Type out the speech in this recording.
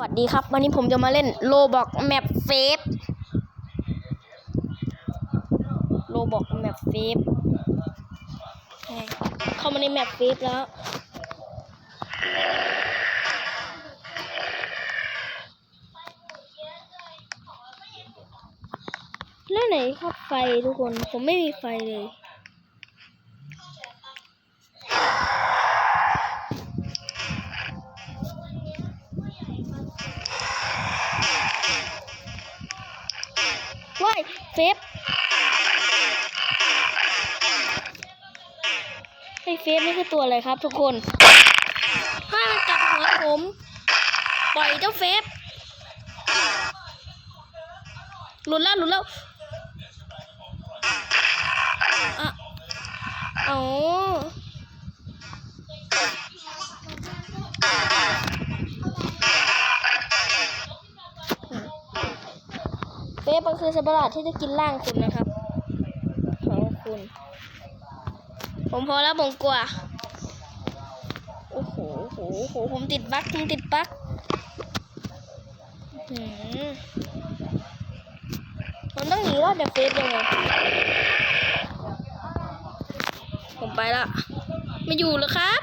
วัสดีครับ วันนี้ผมจะมาเล่นโลบอกแมปเฟสโลบอกแมปเฟสเข้ามาในแมปเฟสแล้ว แล้วไหนครับไฟทุกคน ผมไม่มีไฟเลย ว้ายเฟฟไอ้เฟฟนี่คือตัวอะไรครับ ทุกคนถ้ามันจับหัวผม ปล่อยเจ้าเฟฟหลุดแล้วหลุดแล้วอะอ๋ ฟมันคือสัตว์ประหลาดที่จะกินร่างคุณนะครับ ของคุณ ผมพอแล้วผมกลัว โอ้โหโอ้โหโอ้โหผมติดบั๊กผมติดบั๊กผมต้องหนีรอดจากเฟซยังไงผมไปละ ไม่อยู่แล้วครับ